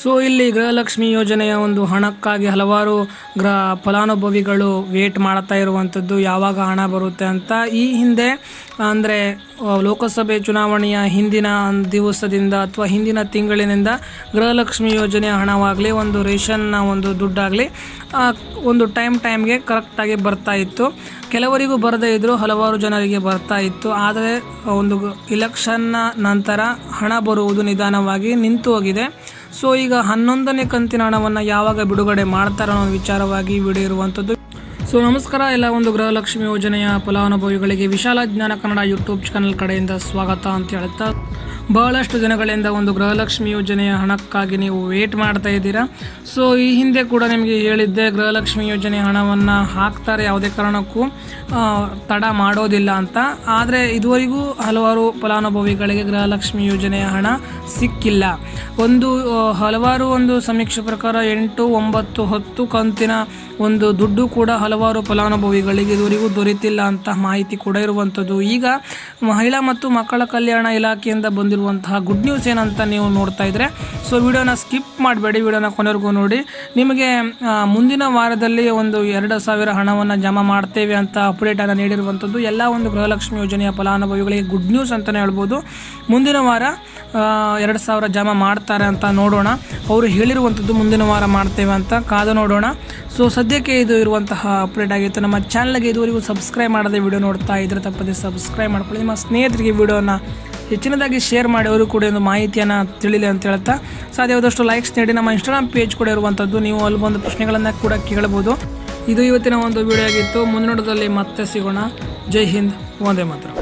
So ಇಲ್ಲಿ ಗೃಹಲಕ್ಷ್ಮಿ ಯೋಜನೆಯ ಒಂದು ಹಣಕ್ಕಾಗಿ ಹಲವಾರು ಗ್ರಹ ಫಲಾನುಭವಿಗಳು ವೇಟ್ ಮಾಡ್ತಾ ಇರುವಂಥದ್ದು ಯಾವಾಗ ಹಣ ಬರುತ್ತೆ ಅಂತ. ಈ ಹಿಂದೆ, ಅಂದರೆ ಲೋಕಸಭೆ ಚುನಾವಣೆಯ ಹಿಂದಿನ ದಿವಸದಿಂದ ಅಥವಾ ಹಿಂದಿನ ತಿಂಗಳಿನಿಂದ ಗೃಹಲಕ್ಷ್ಮಿ ಯೋಜನೆಯ ಹಣವಾಗಲಿ, ಒಂದು ರೇಷನ್ನ ಒಂದು ದುಡ್ಡಾಗಲಿ ಒಂದು ಟೈಮ್ ಟೈಮ್ಗೆ ಕರೆಕ್ಟಾಗಿ ಬರ್ತಾ ಇತ್ತು. ಕೆಲವರಿಗೂ ಬರದೇ ಇದ್ದರೂ ಹಲವಾರು ಜನರಿಗೆ ಬರ್ತಾ ಇತ್ತು. ಆದರೆ ಒಂದು ಇಲೆಕ್ಷನ್ನ ನಂತರ ಹಣ ಬರುವುದು ನಿಧಾನವಾಗಿ ನಿಂತು ಹೋಗಿದೆ. ಸೊ ಈಗ ಹನ್ನೊಂದನೇ ಕಂತಿನ ಹಣವನ್ನು ಯಾವಾಗ ಬಿಡುಗಡೆ ಮಾಡ್ತಾರೆ ಅನ್ನೋ ವಿಚಾರವಾಗಿ ವಿಡಿಯೋ ಇರುವಂಥದ್ದು ಸೊ ನಮಸ್ಕಾರ, ಎಲ್ಲ ಒಂದು ಗೃಹಲಕ್ಷ್ಮಿ ಯೋಜನೆಯ ಫಲಾನುಭವಿಗಳಿಗೆ ವಿಶಾಲ ಜ್ಞಾನ ಕನ್ನಡ ಯೂಟ್ಯೂಬ್ ಚಾನಲ್ ಕಡೆಯಿಂದ ಸ್ವಾಗತ ಅಂತ ಹೇಳ್ತಾ ಬಹಳಷ್ಟು ದಿನಗಳಿಂದ ಒಂದು ಗೃಹಲಕ್ಷ್ಮಿ ಯೋಜನೆಯ ಹಣಕ್ಕಾಗಿ ನೀವು ವೇಟ್ ಮಾಡ್ತಾ ಇದ್ದೀರಾ? ಸೊ ಈ ಹಿಂದೆ ಕೂಡ ನಿಮಗೆ ಹೇಳಿದ್ದೆ, ಗೃಹಲಕ್ಷ್ಮಿ ಯೋಜನೆ ಹಣವನ್ನು ಹಾಕ್ತಾರೆ, ಯಾವುದೇ ಕಾರಣಕ್ಕೂ ತಡ ಮಾಡೋದಿಲ್ಲ ಅಂತ. ಆದರೆ ಇದುವರೆಗೂ ಹಲವಾರು ಫಲಾನುಭವಿಗಳಿಗೆ ಗೃಹಲಕ್ಷ್ಮಿ ಯೋಜನೆಯ ಹಣ ಸಿಕ್ಕಿಲ್ಲ. ಒಂದು ಹಲವಾರು ಒಂದು ಸಮೀಕ್ಷೆ ಪ್ರಕಾರ ಎಂಟು, ಒಂಬತ್ತು, ಹತ್ತು ಕಂತಿನ ಒಂದು ದುಡ್ಡು ಕೂಡ ಹಲವಾರು ಫಲಾನುಭವಿಗಳಿಗೆ ಇದುವರೆಗೂ ದೊರೆತಿಲ್ಲ ಅಂತ ಮಾಹಿತಿ ಕೂಡ ಇರುವಂಥದ್ದು. ಈಗ ಮಹಿಳಾ ಮತ್ತು ಮಕ್ಕಳ ಕಲ್ಯಾಣ ಇಲಾಖೆಯಿಂದ ಬಂದಿರುವಂತಹ ಗುಡ್ ನ್ಯೂಸ್ ಏನಂತ ನೀವು ನೋಡ್ತಾ ಇದ್ರೆ. ಸೊ ವಿಡಿಯೋನ ಸ್ಕಿಪ್ ಮಾಡಬೇಡಿ, ವಿಡಿಯೋನ ಕೊನೆವರೆಗೂ ನೋಡಿ. ನಿಮಗೆ ಮುಂದಿನ ವಾರದಲ್ಲಿ ಒಂದು ಎರಡು ಸಾವಿರ ಹಣವನ್ನು ಜಮಾ ಮಾಡ್ತೇವೆ ಅಂತ ಅಪ್ಡೇಟನ್ನು ನೀಡಿರುವಂಥದ್ದು ಎಲ್ಲ ಒಂದು ಗೃಹಲಕ್ಷ್ಮಿ ಯೋಜನೆಯ ಫಲಾನುಭವಿಗಳಿಗೆ ಗುಡ್ ನ್ಯೂಸ್ ಅಂತಲೇ ಹೇಳ್ಬೋದು. ಮುಂದಿನ ವಾರ ಎರಡು ಸಾವಿರ ಜಮಾ ಮಾಡ್ತಾರೆ ಅಂತ ನೋಡೋಣ. ಅವರು ಹೇಳಿರುವಂಥದ್ದು ಮುಂದಿನ ವಾರ ಮಾಡ್ತೇವೆ ಅಂತ ಕಾದು ನೋಡೋಣ. ಸೊ ಸದ್ಯಕ್ಕೆ ಇದು ಇರುವಂತಹ ಅಪ್ಡೇಟ್ ಆಗಿತ್ತು. ನಮ್ಮ ಚಾನಲ್ಗೆ ಇದುವರೆಗೂ ಸಬ್ಸ್ಕ್ರೈಬ್ ಮಾಡದೆ ವಿಡಿಯೋ ನೋಡ್ತಾ ಇದ್ರೆ ತಪ್ಪದೆ ಸಬ್ಸ್ಕ್ರೈಬ್ ಮಾಡ್ಕೊಳ್ಳಿ. ನಿಮ್ಮ ಸ್ನೇಹಿತರಿಗೆ ವಿಡಿಯೋನ ಹೆಚ್ಚಿನದಾಗಿ ಶೇರ್ ಮಾಡಿ ಅವರು ಕೂಡ ಒಂದು ಮಾಹಿತಿಯನ್ನು ತಿಳಿಲಿ ಅಂತ ಹೇಳ್ತಾ. ಸಾಧ್ಯವಾದಷ್ಟು ಲೈಕ್ಸ್ ನೀಡಿ. ನಮ್ಮ ಇನ್ಸ್ಟಾಗ್ರಾಮ್ ಪೇಜ್ ಕೂಡ ಇರುವಂಥದ್ದು. ನೀವು ಅಲ್ಲಿ ಬಂದು ಪ್ರಶ್ನೆಗಳನ್ನು ಕೂಡ ಕೇಳಬಹುದು ಇದು ಇವತ್ತಿನ ಒಂದು ವಿಡಿಯೋ ಆಗಿತ್ತು. ಮುಂದಿನದಲ್ಲಿ ಮತ್ತೆ ಸಿಗೋಣ. ಜೈ ಹಿಂದ್. ಒಂದೇ ಮಾತ್ರ.